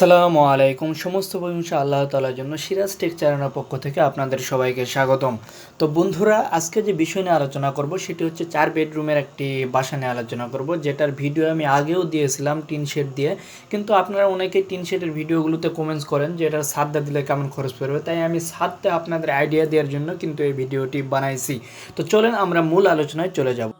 আসসালামু আলাইকুম। সমস্ত প্রশংসা আল্লাহ তালার জন্য সিরাজ টেক চ্যানেলের পক্ষ থেকে আপনাদের সবাইকে স্বাগতম। তো বন্ধুরা, আজকে যে বিষয় নিয়ে আলোচনা করব, সেটি হচ্ছে চার বেডরুমের একটি বাসা নিয়ে আলোচনা করব, যেটার ভিডিও আমি আগেও দিয়েছিলাম টিন শেড দিয়ে। কিন্তু আপনারা অনেকেই টিন শেডের ভিডিওগুলোতে কমেন্টস করেন যে এটার সাদটা দিলে কেমন খরচ পড়বে? তাই আমি সাদটা আপনাদের আইডিয়া দেওয়ার জন্য কিন্তু এই ভিডিওটি বানাইছি। তো চলেন আমরা মূল আলোচনায় চলে যাব।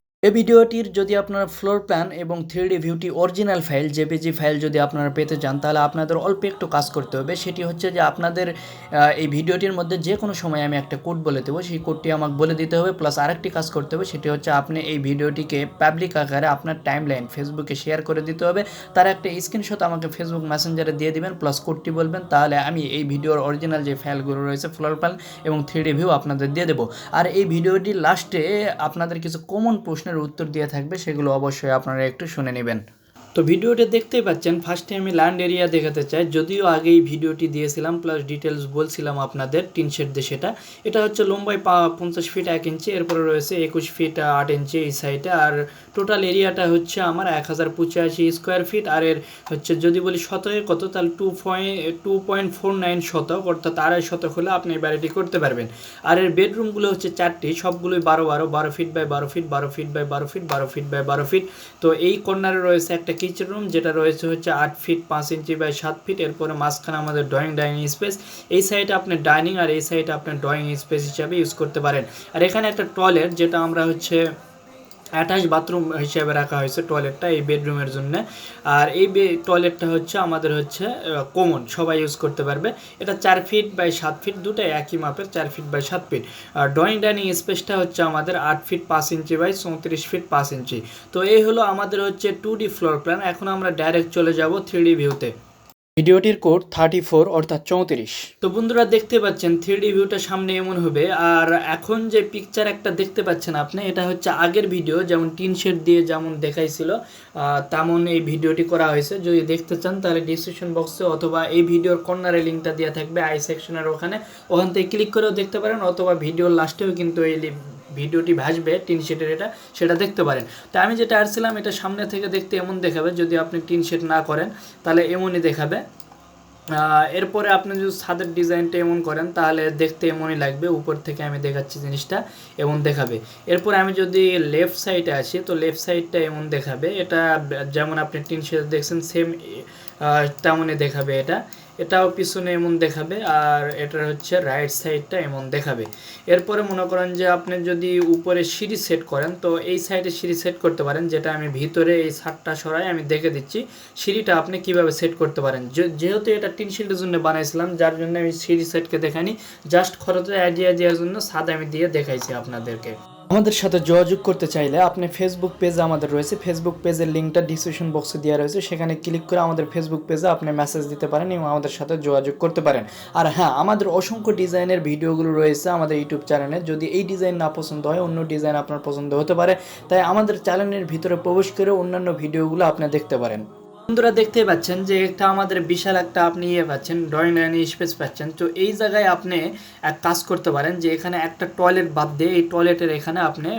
এই ভিডিওটির যদি আপনারা ফ্লোর প্ল্যান এবং থ্রি ডি ভিউটি অরিজিনাল ফাইল জেপিজি ফাইল যদি আপনারা পেতে চান, তাহলে আপনাদের অল্প একটু কাজ করতে হবে। সেটি হচ্ছে যে আপনাদের এই ভিডিওটির মধ্যে যে কোনো সময় আমি একটা কোড বলে দেবো। সেই কোডটি আমাকে বলে দিতে হবে প্লাস আরেকটি কাজ করতে হবে, সেটি হচ্ছে আপনি এই ভিডিওটিকে পাবলিক আকারে আপনার টাইম লাইন ফেসবুকে শেয়ার করে দিতে হবে। তার একটা স্ক্রিনশট আমাকে ফেসবুক মেসেঞ্জারে দিয়ে দিবেন প্লাস কোডটি বলবেন, তাহলে আমি এই ভিডিওর অরিজিনাল যে ফাইলগুলো রয়েছে ফ্লোর প্ল্যান এবং থ্রি ডি ভিউ আপনাদের দিয়ে দেবো। আর এই ভিডিওটির লাস্টে আপনাদের কিছু কমন প্রশ্নের উত্তর দিয়ে থাকবে সেগুলো অবশ্যই আপনারা একটু শুনে নেবেন। তো ভিডিওটা দেখতেই পাচ্ছেন ফার্স্টে আমি ল্যান্ড এরিয়া দেখাতে চাই। যদিও আগেই ভিডিওটি দিয়েছিলাম প্লাস ডিটেলস বলছিলাম আপনাদের, টিন শেড দিয়ে সেটা। এটা হচ্ছে লম্বাই পঞ্চাশ ফিট এক ইঞ্চি এরপরে রয়েছে একুশ ফিট আট ইঞ্চি এই সাইডে আর টোটাল এরিয়াটা হচ্ছে আমার এক হাজার পঁচাশি স্কোয়ার ফিট আর এর হচ্ছে যদি বলি শতকে কত, তাহলে two point two point four nine শতক, অর্থাৎ আড়াই শতক হলে আপনি বাড়িটি করতে পারবেন। আর এর বেডরুমগুলো হচ্ছে চারটি, সবগুলোই বারো বারো বারো ফিট বাই বারো ফিট বারো ফিট বাই বারো ফিট বারো ফিট বাই বারো ফিট তো এই কর্নারে রয়েছে একটা কিচেন রুম যেটা রয়েছে হচ্ছে আট ফিট পাঁচ ইঞ্চি বাই সাত ফিট এরপরে মাঝখানে আমাদের ড্রয়িং ডাইনিং স্পেস এই সাইডে আপনি ডাইনিং আর এই সাইডে আপনি ড্রয়িং স্পেস হিসাবে ইউজ করতে পারেন। আর এখানে একটা টয়লেট যেটা আমরা হচ্ছে অ্যাটাচ বাথরুম হিসেবে রাখা হয়েছে টয়লেটটা এই বেডরুমের জন্য। আর এই টয়লেটটা হচ্ছে আমাদের হচ্ছে কমন সবাই ইউজ করতে পারবে। এটা চার ফিট বাই সাত ফিট দুটাই একই মাপের, চার ফিট বাই সাত ফিট আর ড্রয়িং ডাইনিং স্পেসটা হচ্ছে আমাদের আট ফিট পাঁচ ইঞ্চি বাই চৌত্রিশ ফিট পাঁচ ইঞ্চি। তো এই হলো আমাদের হচ্ছে টু ডি ফ্লোর প্ল্যান এখন আমরা ডাইরেক্ট চলে যাব থ্রি ডি ভিউতে ভিডিওটির কোড থার্টি ফোর, অর্থাৎ চৌত্রিশ। তো বন্ধুরা দেখতে পাচ্ছেন থ্রি ভিউটা সামনে এমন হবে। আর এখন যে পিকচার একটা দেখতে পাচ্ছেন আপনি, এটা হচ্ছে আগের ভিডিও, যেমন টিন শেড দিয়ে যেমন দেখাইছিল তেমন এই ভিডিওটি করা হয়েছে। যদি দেখতে চান, তাহলে ডিসক্রিপশন বক্সে অথবা এই ভিডিওর কর্নারে লিঙ্কটা দেওয়া থাকবে আই সেকশনের ওখানে। ওখান থেকে ক্লিক করেও দেখতে পারেন, অথবা ভিডিওর লাস্টেও কিন্তু এই ভিডিওটি ভাসবে, টিন শেডের এটা, সেটা দেখতে পারেন। তো আমি যেটা আসছিলাম এটা সামনে থেকে দেখতে এমন দেখাবে, যদি আপনি টিন শেড না করেন, তাহলে এমনই দেখাবে। এরপরে আপনি যদি ছাদের ডিজাইনটা এমন করেন, তাহলে দেখতে এমনই লাগবে, উপর থেকে আমি দেখাচ্ছি জিনিসটা, এমন দেখাবে। এরপরে আমি যদি লেফট সাইডে আসি, তো লেফট সাইডটা এমন দেখাবে, এটা যেমন আপনি টিন শেড দেখছেন সেম তেমনই দেখাবে এটা। এটাও পিছনে এমন দেখাবে আর এটার হচ্ছে রাইট সাইডটা এমন দেখাবে। এরপরে মনে করেন যে আপনি যদি উপরে সিঁড়ি সেট করেন, তো এই সাইডে সিঁড়ি সেট করতে পারেন, যেটা আমি ভিতরে এই ছাদটা সরাই আমি দেখে দিচ্ছি সিঁড়িটা আপনি কীভাবে সেট করতে পারেন। যেহেতু এটা টিন শিল্ডের জন্য বানাইছিলাম, যার জন্য আমি সিঁড়ি সেটকে দেখানি জাস্ট খরচের আইডিয়া দেওয়ার জন্য ছাদ আমি দিয়ে দেখাইছি আপনাদেরকে। আমাদের সাথে যোগাযোগ করতে চাইলে আপনি ফেসবুক পেজ আমাদের রয়েছে। ফেসবুক পেজের লিঙ্কটা ডিসক্রিপশন বক্সে দেওয়া রয়েছে। সেখানে ক্লিক করে আমাদের ফেসবুক পেজে আপনি মেসেজ দিতে পারেন এবং আমাদের সাথে যোগাযোগ করতে পারেন। আর হ্যাঁ আমাদের অসংখ্য ডিজাইনের ভিডিওগুলো রয়েছে আমাদের ইউটিউব চ্যানেলে যদি এই ডিজাইন না পছন্দ হয়, অন্য ডিজাইন আপনার পছন্দ হতে পারে। তাই আমাদের চ্যানেলের ভিতরে প্রবেশ করে অন্যান্য ভিডিওগুলো আপনি দেখতে পারেন। বন্ধুরা দেখতে পাচ্ছেন যে একটা আমাদের বিশাল একটা আপনি ইয়ে পাচ্ছেন ড্রয়িং লাইনে স্পেস পাচ্ছেন। তো এই জায়গায় আপনি এক কাজ করতে পারেন যে এখানে একটা টয়লেট বাদ দিয়ে এই টয়লেটের এখানে আপনি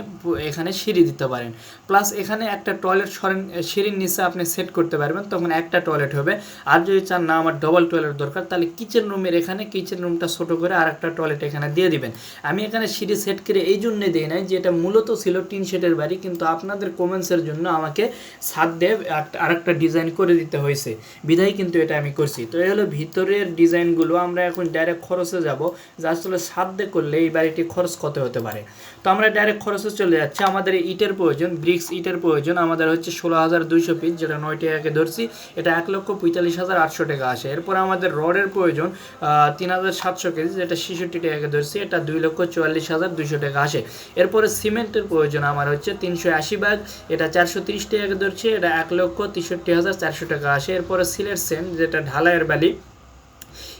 এখানে সিঁড়ি দিতে পারেন। প্লাস এখানে একটা টয়লেট সরেন সিঁড়ির নিচে আপনি সেট করতে পারবেন, তখন একটা টয়লেট হবে। আর যদি চান না আমার ডবল টয়লেট দরকার, তাহলে কিচেন রুমের এখানে কিচেন রুমটা ছোট করে আর একটা টয়লেট এখানে দিয়ে দিবেন। আমি এখানে সিঁড়ি সেট করে এই জন্যে দিই নাই যে এটা মূলত ছিল টিন শেডের বাড়ি, কিন্তু আপনাদের কমেন্টসের জন্য আমাকে ছাদ দেব আর একটা ডিজাইন করে দিতে হয়েছে। বিধায় কিন্তু এটা আমি করছি। তো এই হলো ভিতরের ডিজাইনগুলো। আমরা এখন ডাইরেক্ট খরচে যাব। যা আসলে দিয়ে করলে এই বাড়িটি খরচ কত হতে পারে। তো আমরা ডাইরেক্ট খরচে চলে যাচ্ছি। আমাদের ইটের প্রয়োজন ব্রিক্স ইটের প্রয়োজন। আমাদের হচ্ছে ষোলো হাজার দুইশো পিস যেটা নয় টাকাকে ধরছি। এটা এক লক্ষ পঁয়তাল্লিশ হাজার আটশো টাকা আসে। এরপর আমাদের রডের প্রয়োজন তিন হাজার সাতশো কেজি, যেটা ছেষট্টি টাকাকে ধরছি। এটা দুই লক্ষ চুয়াল্লিশ হাজার দুইশো টাকা আসে। এরপরে সিমেন্টের প্রয়োজন আমার হচ্ছে তিনশো আশি ভাগ এটা চারশো তিরিশ টাকাকে ধরছে। এটা এক লক্ষ তেষট্টি হাজার চারশো টাকা আসে। এরপরে সিলেট সেন্ট যেটা ঢালাইয়ের বালি।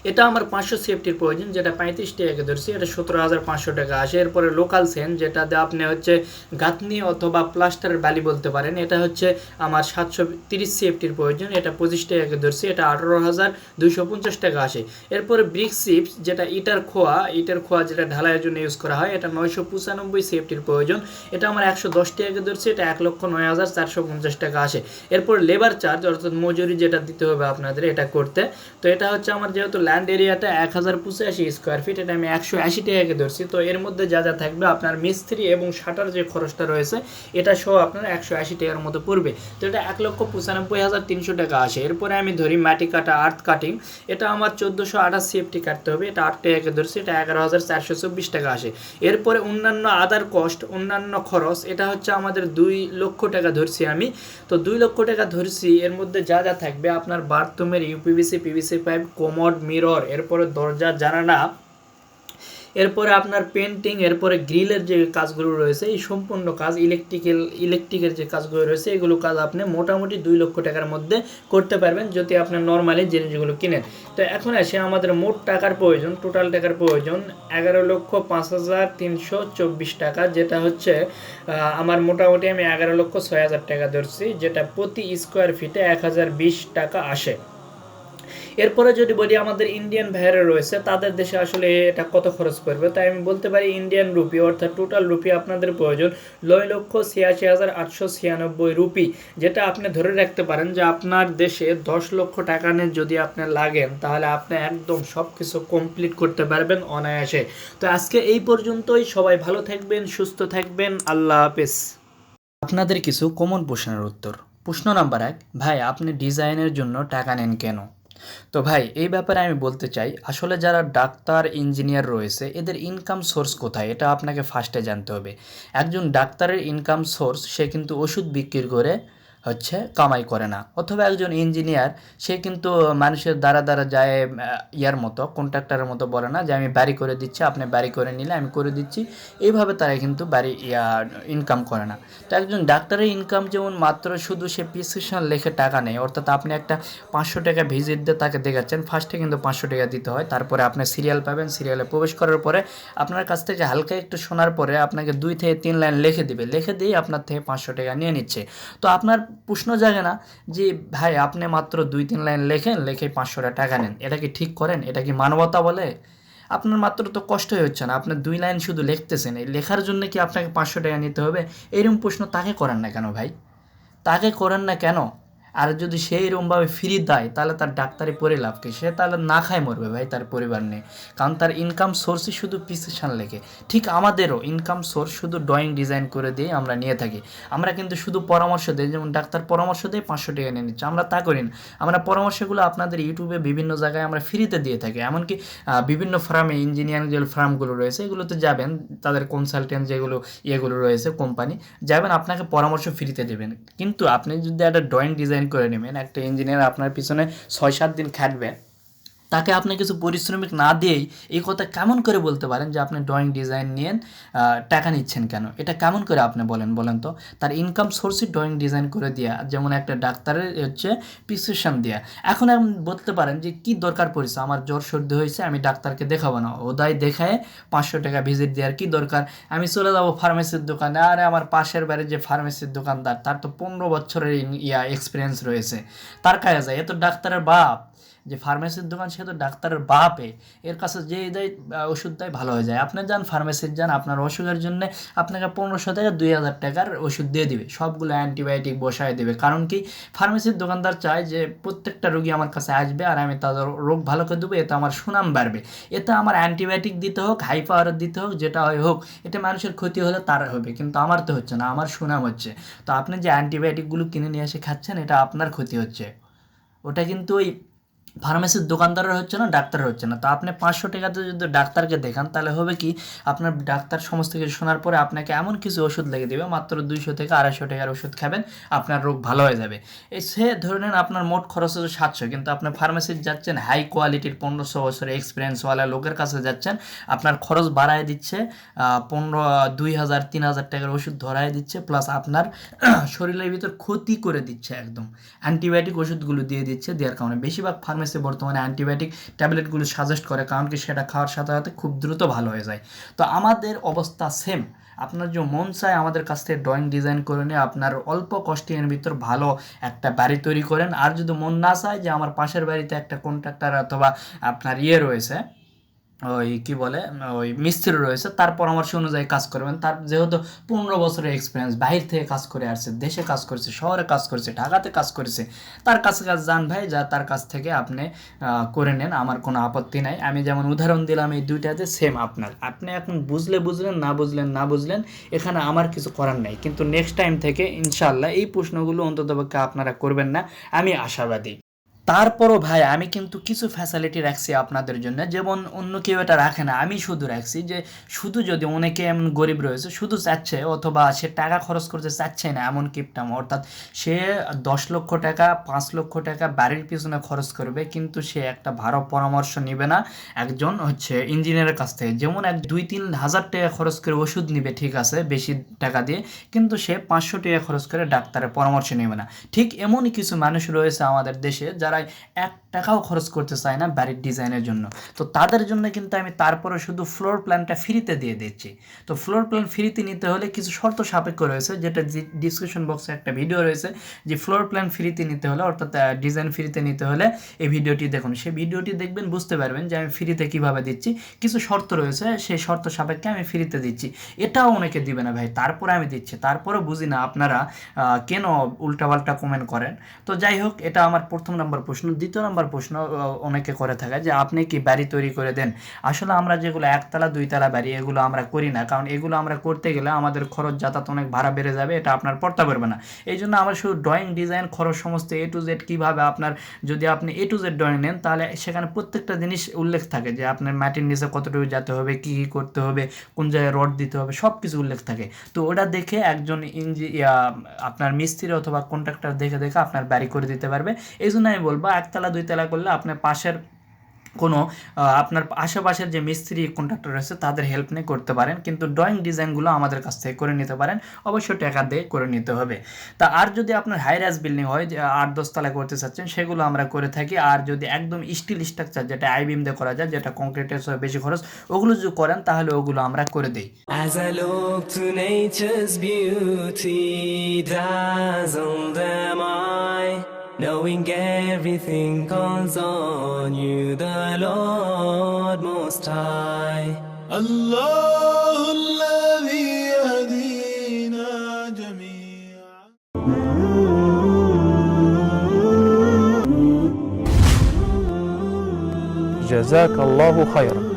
এটা আমার পাঁচশো সেফটির প্রয়োজন, যেটা পঁয়ত্রিশ টাকা ধরছি, এটা সতেরো হাজার পাঁচশো টাকা। আসে এরপরে লোকাল সেন যেটাতে আপনি হচ্ছে গাঁথনি অথবা প্লাস্টারের বালি বলতে পারেন, এটা হচ্ছে আমার সাতশো তিরিশ সেফটির প্রয়োজন, এটা পঁচিশ টাকা ধরছি, এটা আঠারো হাজার দুইশো পঞ্চাশ টাকা আসে। এরপরে ব্রিক চিপস যেটা ইটার খোয়া ইটার খোয়া যেটা ঢালাইয়ের জন্য ইউজ করা হয়, এটা নয়শো পঁচানব্বই সেফটির প্রয়োজন, এটা আমার একশো দশ টাকা ধরছি, এটা এক লক্ষ নয় হাজার চারশো পঞ্চাশ টাকা আসে। এরপর লেবার চার্জ অর্থাৎ মজুরি যেটা দিতে হবে আপনাদের এটা করতে, তো এটা হচ্ছে আমার যেহেতু ল্যান্ড এরিয়াটা এক হাজার পঁচাশি স্কোয়ার ফিট এটা আমি একশো আশি টাকাকে ধরছি। তো এর মধ্যে যা যা থাকবে, আপনার মিস্ত্রি এবং শাটার যে খরচটা রয়েছে, এটা সহ আপনার একশো আশি টাকার মতো পড়বে। তো এটা এক লক্ষ পঁচানব্বই হাজার তিনশো টাকা আসে। এরপরে আমি ধরি মাটি কাটা আর্থ কাটিং এটা আমার চোদ্দোশো আঠাশ সেফটি কাটতে হবে। এটা আট টাকাকে ধরছি, এটা এগারো হাজার চারশো চব্বিশ টাকা আসে। এরপরে অন্যান্য আদার কস্ট অন্যান্য খরচ, এটা হচ্ছে আমাদের দুই লক্ষ টাকা ধরছি আমি। তো দুই লক্ষ টাকা ধরছি। এর মধ্যে যা যা থাকবে, আপনার বাথরুমের UPVC PVC pipe commode mirror, এরপরে দরজা, জানালা, এরপরে আপনার পেন্টিং এরপরে গ্রিলের যে কাজগুলো রয়েছে, এই সম্পূর্ণ কাজ, ইলেকট্রিক্যাল, ইলেকট্রিকের যে কাজগুলো রয়েছে, এগুলো কাজ আপনি মোটামুটি দুই লক্ষ টাকার মধ্যে করতে পারবেন যদি আপনি নর্মালি জিনিসগুলো কিনেন। তো এখন আসে আমাদের মোট টাকার প্রয়োজন, টোটাল টাকার প্রয়োজন, এগারো লক্ষ পাঁচ হাজার তিনশো চব্বিশ টাকা, যেটা হচ্ছে আমার মোটামুটি আমি এগারো লক্ষ ছয় হাজার টাকা ধরছি, যেটা প্রতি স্কোয়ার ফিটে এক হাজার বিশ টাকা আসে। এরপরে যদি বলি আমাদের ইন্ডিয়ান ভাইয়ারা রয়েছে, তাদের দেশে আসলে এটা কত খরচ পড়বে? তাই আমি বলতে পারি ইন্ডিয়ান রুপি অর্থাৎ টোটাল রুপি আপনাদের প্রয়োজন নয় লক্ষ ছিয়াশি হাজার আটশো ছিয়ানব্বই রুপি যেটা আপনি ধরে রাখতে পারেন যে আপনার দেশে দশ লক্ষ টাকা নিয়ে যদি আপনি লাগেন, তাহলে আপনি একদম সব কিছু কমপ্লিট করতে পারবেন অনায়াসে। তো আজকে এই পর্যন্তই, সবাই ভালো থাকবেন, সুস্থ থাকবেন, আল্লাহ হাফেজ। আপনাদের কিছু কমন প্রশ্নের উত্তর। প্রশ্ন নাম্বার এক, ভাই, আপনি ডিজাইনের জন্য টাকা নেন কেন? তো ভাই, এই ব্যাপারে আমি বলতে চাই, আসলে যারা ডাক্তার ইঞ্জিনিয়ার রয়েছে, এদের ইনকাম সোর্স কোথায়? এটা আপনাকে ফার্স্টে জানতে হবে। একজন ডাক্তারের ইনকাম সোর্স সে কিন্তু ওষুধ বিক্রি করে হচ্ছে কামাই করে না। অথবা একজন ইঞ্জিনিয়ার সে কিন্তু মানুষের দ্বারা দ্বারা যায় ইয়ার মতো কন্ট্রাক্টরের মতো বলে না যে, আমি বাড়ি করে দিচ্ছি, আপনি বাড়ি করে নিলে আমি করে দিচ্ছি। এইভাবে তারা কিন্তু বাড়ি ইনকাম করে না। তো একজন ডাক্তারের ইনকাম যেমন মাত্র শুধু সে প্রেসক্রিপশন লেখে টাকা নেয়, অর্থাৎ আপনি একটা পাঁচশো টাকা ভিজিট দিয়ে তাকে দেখাচ্ছেন ফার্স্টে কিন্তু পাঁচশো টাকা দিতে হয়, তারপরে আপনি সিরিয়াল পাবেন সিরিয়ালে প্রবেশ করার পরে আপনার কাছ থেকে হালকা একটু শোনার পরে আপনাকে দুই থেকে তিন লাইন লিখে দিবে। লিখে দিয়ে আপনার থেকে পাঁচশো টাকা নিয়ে নিচ্ছে। তো আপনার প্রশ্ন জাগে না যে, ভাই, আপনি মাত্র দুই, তিন লাইন লেখেন, লেখে পাঁচশো টাকা নেন। এটা কি ঠিক করেন? এটা কি মানবতা বলে? আপনার মাত্র তো কষ্টই হচ্ছে না। আপনার দুই লাইন শুধু লিখতেছেন। এই লেখার জন্য কি আপনাকে পাঁচশো টাকা নিতে হবে? এরকম প্রশ্ন তাকে করেন না কেন ভাই? তাকে করেন না কেন? আর যদি সে এরকমভাবে ফ্রি দেয়, তাহলে তার ডাক্তারি পরে লাভ কি? সে তাহলে না খায় মরবে ভাই তার পরিবার নিয়ে। কারণ তার ইনকাম সোর্সই শুধু প্রিসক্রিপশন লেখে। ঠিক আমাদেরও ইনকাম সোর্স শুধু ড্রয়িং ডিজাইন করে দিয়ে আমরা নিয়ে থাকি। আমরা কিন্তু শুধু পরামর্শ দিই, যেমন ডাক্তার পরামর্শ দিয়ে, পাঁচশো টাকা নিয়ে নিচ্ছে। আমরা তা করি না। আমরা পরামর্শগুলো আপনাদের ইউটিউবে বিভিন্ন জায়গায় আমরা ফ্রিতে দিয়ে থাকি। এমনকি বিভিন্ন ফার্মে ইঞ্জিনিয়ারিং যে ফার্মগুলো রয়েছে, এগুলোতে যাবেন। তাদের কনসালটেন্ট যেগুলো, ইয়েগুলো রয়েছে কোম্পানি যাবেন, আপনাকে পরামর্শ ফ্রিতে দেবেন। কিন্তু আপনি যদি একটা ড্রয়িং ডিজাইন করে নেবেন। একটা ইঞ্জিনিয়ার আপনার পিছনে ছয় সাত দিন খাটবে। তাকে আপনি কিছু পরিশ্রমিক না দিয়েই এই কথা কেমন করে বলতে পারেন যে আপনি ড্রয়িং ডিজাইন নিয়ে টাকা নিচ্ছেন কেন? এটা কেমন করে আপনি বলেন বলেন তো? তার ইনকাম সোর্সই ড্রয়িং ডিজাইন করে দেওয়া যেমন একটা ডাক্তারের হচ্ছে প্রিসক্রিপশন দেওয়া এখন আপনি বলতে পারেন যে কি দরকার পড়েছে? আমার জ্বর সর্দি হয়েছে, আমি ডাক্তারকে দেখাবো না। ওদাই দেখায় পাঁচশো টাকা ভিজিট দেওয়ার কি দরকার? আমি চলে যাব ফার্মেসির দোকানে। আরে, আমার পাশের বাড়ির যে ফার্মেসির দোকানদার, তার তো পনেরো বছরের ইয়া এক্সপিরিয়েন্স রয়েছে। তার কাছে যায়। এ তো ডাক্তারের বাপ। যে ফার্মেসির দোকান, সে তো ডাক্তারের বাপে, এর কাছে যে দেয় ওষুধ দেয়, ভালো হয়ে যায়। আপনি যান ফার্মেসির যান, আপনার অসুখের জন্য আপনাকে পনেরোশো থেকে দুই হাজার টাকার ওষুধ দিয়ে দিবে। সবগুলো অ্যান্টিবায়োটিক বসায় দেবে। কারণ কি? ফার্মেসির দোকানদার চায় যে, প্রত্যেকটা রোগী আমার কাছে আসবে আর আমি তাদের রোগ ভালো করে দেবো, এতে আমার সুনাম বাড়বে। এতে আমার অ্যান্টিবায়োটিক দিতে হোক হাই পাওয়ার দিতে হোক, যেটা হয় হোক এটা মানুষের ক্ষতি হলে তার হবে। কিন্তু আমার তো হচ্ছে না, আমার সুনাম হচ্ছে। তো আপনি যে অ্যান্টিবায়োটিকগুলো কিনে নিয়ে এসে খাচ্ছেন, এটা আপনার ক্ষতি হচ্ছে। ওটা কিন্তু ওই ফার্মেসির দোকানদারের হচ্ছে না, ডাক্তারের হচ্ছে না। তো আপনি পাঁচশো টাকাতে যদি ডাক্তারকে দেখান, তাহলে হবে কি, আপনার ডাক্তার সমস্ত কিছু শোনার পরে আপনাকে এমন কিছু ওষুধ লেগে দেবে, মাত্র দুইশো থেকে আড়াইশো টাকার ওষুধ খাবেন, আপনার রোগ ভালো হয়ে যাবে। সে ধরে নেন আপনার মোট খরচ হচ্ছে সাতশো, কিন্তু আপনি ফার্মেসির যাচ্ছেন, হাই কোয়ালিটির পনেরোশো বছরের এক্সপিরিয়েন্সওয়ালা লোকের কাছে যাচ্ছেন, আপনার খরচ বাড়ায় দিচ্ছে পনেরো, দুই হাজার, তিন হাজার টাকার ওষুধ ধরায় দিচ্ছে, প্লাস আপনার শরীরের ভিতর ক্ষতি করে দিচ্ছে একদম। অ্যান্টিবায়োটিক ওষুধগুলো দিয়ে দিচ্ছে, দেওয়ার কারণে। বেশিরভাগ ফার্মেসি ফার্মেসি বর্তমানে অ্যান্টিবায়োটিক ট্যাবলেটগুলো সাজেস্ট করে, কারণ কি সেটা খাওয়ার সাথে সাথে খুব দ্রুত ভালো হয়ে যায়। তো আমাদের অবস্থা সেম আপনার যে মন চায় আমাদের কাছ থেকে ড্রয়িং ডিজাইন করে নিয়ে আপনার অল্প কষ্টের ভিতর ভালো একটা বাড়ি তৈরি করেন। আর যদি মন না চায় যে আমার পাশের বাড়িতে একটা কন্ট্রাক্টর অথবা আপনার ইয়ে রয়েছে ওই কি বলে, ওই মিস্ত্রি রয়েছে, তার পরামর্শ অনুযায়ী কাজ করবেন তার যেহেতু পনেরো বছরের এক্সপিরিয়েন্স বাইরে থেকে কাজ করে আসছে, দেশে কাজ করেছে, শহরে কাজ করেছে, ঢাকাতে কাজ করেছে, তার কাছে কাজ যান ভাই, যা তার কাছ থেকে আপনি করে নেন, আমার কোনো আপত্তি নাই। আমি যেমন উদাহরণ দিলাম, এই দুইটাতে সেম আপনার। আপনি এখন বুঝলে বুঝলেন, না বুঝলেন না বুঝলেন, এখানে আমার কিছু করার নাই। কিন্তু নেক্সট টাইম থেকে ইনশাল্লাহ এই প্রশ্নগুলো অন্ততপক্ষে আপনারা করবেন না। আমি আশাবাদী। তারপরও ভাই, আমি কিন্তু কিছু ফ্যাসিলিটি রাখছি আপনাদের জন্য। যেমন অন্য কেউ এটা রাখে না, আমি শুধু রাখছি যে, শুধু যদি অনেকে এমন গরিব রয়েছে, শুধু চাচ্ছে অথবা সে টাকা খরচ করতে চাচ্ছে না এমন কিপটাম অর্থাৎ সে দশ লক্ষ টাকা, পাঁচ লক্ষ টাকা বাড়ির পিছনে খরচ করবে, কিন্তু সে একটা ভালো পরামর্শ নেবে না। একজন হচ্ছে ইঞ্জিনিয়ারের কাছ থেকে, যেমন এক দুই তিন হাজার টাকা খরচ করে ওষুধ নিবে, ঠিক আছে, বেশি টাকা দিয়ে, কিন্তু সে পাঁচশো টাকা খরচ করে ডাক্তারের পরামর্শ নেবে না। ঠিক এমনই কিছু মানুষ রয়েছে আমাদের দেশে, যারা এক টাকাও খরচ করতে চায় না বাড়ির ডিজাইনের জন্য। তো তাদের জন্য কিন্তু আমি তারপরে শুধু ফ্লোর প্ল্যানটা ফ্রিতে দিয়ে দিচ্ছি। তো ফ্লোর প্ল্যান ফ্রিতে নিতে হলে কিছু শর্ত সাপেক্ষ রয়েছে, যেটা ডিসক্রিপশন বক্সে একটা ভিডিও রয়েছে, যে ফ্লোর প্ল্যান ফ্রিতে নিতে হলে, অর্থাৎ ডিজাইন ফ্রিতে নিতে হলে এই ভিডিওটি দেখুন। সেই ভিডিওটি দেখবেন, বুঝতে পারবেন যে আমি ফ্রিতে কীভাবে দিচ্ছি। কিছু শর্ত রয়েছে, সেই শর্ত সাপেক্ষে আমি ফ্রিতে দিচ্ছি। এটাও অনেকে দিবে না ভাই, তারপরে আমি দিচ্ছি। তারপরে বুঝি না আপনারা কেন উল্টাপাল্টা কমেন্ট করেন। তো যাই হোক, এটা আমার প্রথম নম্বর প্রশ্ন। দ্বিতীয় নাম্বার প্রশ্ন অনেকে করে থাকে যে আপনি কি বাড়ি তৈরি করে দেন? আসলে আমরা যেগুলো একতলা, দুইতলা বাড়ি এগুলো আমরা করি না। কারণ এগুলো আমরা করতে গেলে আমাদের খরচ, যাতায়াত অনেক ভাড়া বেড়ে যাবে, এটা আপনার পড়তে পারবে না। এই জন্য আমরা শুধু ড্রয়িং ডিজাইন খরচ সমস্ত এ টু জেড কীভাবে আপনার, যদি আপনি এ টু জেড ড্রয়িং নেন, তাহলে সেখানে প্রত্যেকটা জিনিস উল্লেখ থাকে যে আপনার মাটির নিচে কতটুকু যেতে হবে, কী কী করতে হবে, কোন জায়গায় রড দিতে হবে সব কিছু উল্লেখ থাকে। তো ওটা দেখে একজন ইঞ্জি আপনার মিস্ত্রি অথবা কন্ট্রাক্টর দেখে দেখে আপনার বাড়ি করে দিতে পারবে। এই জন্য আমি বলব একতলা, দুইতলা করলে আপনার পাশের কোনো আপনার আশেপাশের যে মিস্ত্রি কন্ট্রাক্টর আছে তাদের হেল্প নিয়ে করতে পারেন। কিন্তু ড্রয়িং ডিজাইনগুলো আমাদের কাছ থেকে করে নিতে পারেন। অবশ্যই টাকা দিয়ে করে নিতে হবে। তা আর যদি আপনার হাই রাইজ বিল্ডিং হয়, যে আট দশতলা করতে চাচ্ছেন, সেগুলো আমরা করে থাকি। আর যদি একদম স্টিল স্ট্রাকচার যেটা আইবিম দিয়ে করা যায়, যেটা কংক্রিটের সব বেশি খরচ, ওগুলো যদি করেন, তাহলে ওগুলো আমরা করে দিই। As I look to knowing everything calls on you, the Lord Most High. الله الذي يهدينا جميعا جزاك الله خيرا